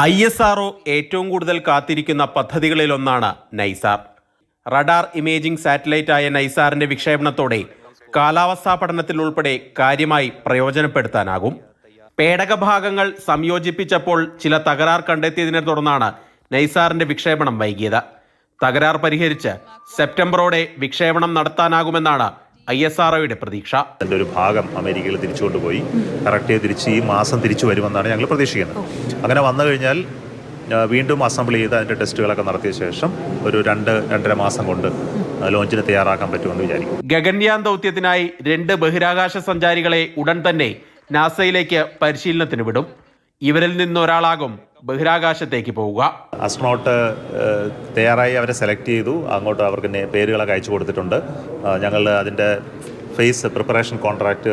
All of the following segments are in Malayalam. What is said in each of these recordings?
ഐ എസ് ആർഒ ഏറ്റവും കൂടുതൽ കാത്തിരിക്കുന്ന പദ്ധതികളിലൊന്നാണ് നൈസാർ. റഡാർ ഇമേജിംഗ് സാറ്റലൈറ്റ് ആയ നൈസാറിന്റെ വിക്ഷേപണത്തോടെ കാലാവസ്ഥാ പഠനത്തിൽ ഉൾപ്പെടെ കാര്യമായി പ്രയോജനപ്പെടുത്താനാകും. പേടകഭാഗങ്ങൾ സംയോജിപ്പിച്ചപ്പോൾ ചില തകരാർ കണ്ടെത്തിയതിനെ തുടർന്നാണ് നൈസാറിന്റെ വിക്ഷേപണം വൈകിയത്. തകരാർ പരിഹരിച്ച് സെപ്റ്റംബറോടെ വിക്ഷേപണം നടത്താനാകുമെന്നാണ് ഐ എസ് ആർ ഒയുടെ പ്രതീക്ഷ. അതിന്റെ ഒരു ഭാഗം അമേരിക്കയിൽ തിരിച്ചുകൊണ്ട് പോയി കറക്റ്റ് ചെയ്ത് തിരിച്ച് ഈ മാസം തിരിച്ചു വരുമെന്നാണ് ഞങ്ങൾ പ്രതീക്ഷിക്കുന്നത്. അങ്ങനെ വന്നു കഴിഞ്ഞാൽ വീണ്ടും അസംബിൾ ചെയ്ത് അതിന്റെ ടെസ്റ്റുകളൊക്കെ നടത്തിയ ശേഷം ഒരു രണ്ട് രണ്ടര മാസം കൊണ്ട് ലോഞ്ചിന് തയ്യാറാക്കാൻ പറ്റുമെന്ന് വിചാരിക്കും ഗഗൻയാൻ ദൗത്യത്തിനായി രണ്ട് ബഹിരാകാശ സഞ്ചാരികളെ ഉടൻ തന്നെ നാസയിലേക്ക് പരിശീലനത്തിന് വിടും. ഇവരിൽ നിന്നൊരാളാകും ബഹിരാകാശത്തേക്ക് പോവുക. അസ്ട്രോണോട്ട് തയ്യാറായി അവരെ സെലക്ട് ചെയ്തു. അങ്ങോട്ട് അവർക്ക് പേരുകളൊക്കെ അയച്ചു കൊടുത്തിട്ടുണ്ട്. ഞങ്ങൾ അതിന്റെ ഫേസ് പ്രിപ്പറേഷൻ കോൺട്രാക്റ്റ്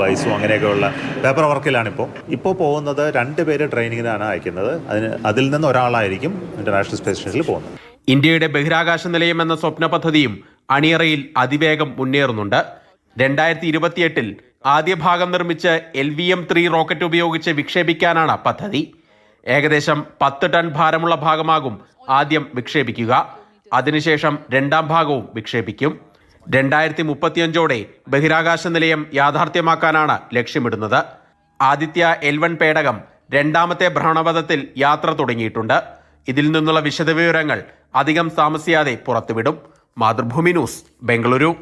ബൈസും അങ്ങനെയൊക്കെയുള്ള പേപ്പർ വർക്കിലാണിപ്പോൾ. ഇപ്പോൾ പോകുന്നത് രണ്ട് പേര് ട്രെയിനിങ്ങിനാണ് അയക്കുന്നത്. അതിന് അതിൽ നിന്ന് ഒരാളായിരിക്കും ഇന്റർനാഷണൽ സ്പേസ് സ്റ്റേഷനിൽ പോകുന്നത്. ഇന്ത്യയുടെ ബഹിരാകാശ നിലയം എന്ന സ്വപ്ന പദ്ധതിയും അണിയറയിൽ അതിവേഗം മുന്നേറുന്നുണ്ട്. രണ്ടായിരത്തി ഇരുപത്തിയെട്ടിൽ ആദ്യ ഭാഗം നിർമ്മിച്ച് L V M three rocket ഉപയോഗിച്ച് വിക്ഷേപിക്കാനാണ് പദ്ധതി. ഏകദേശം പത്ത് ടൺ ഭാരമുള്ള ഭാഗമാകും ആദ്യം വിക്ഷേപിക്കുക. അതിനുശേഷം രണ്ടാം ഭാഗവും വിക്ഷേപിക്കും. രണ്ടായിരത്തി മുപ്പത്തിയഞ്ചോടെ ബഹിരാകാശ നിലയം യാഥാർത്ഥ്യമാക്കാനാണ് ലക്ഷ്യമിടുന്നത്. ആദിത്യ എൽ വൺ പേടകം രണ്ടാമത്തെ ഭ്രമണപഥത്തിൽ യാത്ര തുടങ്ങിയിട്ടുണ്ട്. ഇതിൽ നിന്നുള്ള വിശദവിവരങ്ങൾ അധികം താമസിയാതെ പുറത്തുവിടും. മാതൃഭൂമി ന്യൂസ് ബംഗളൂരു.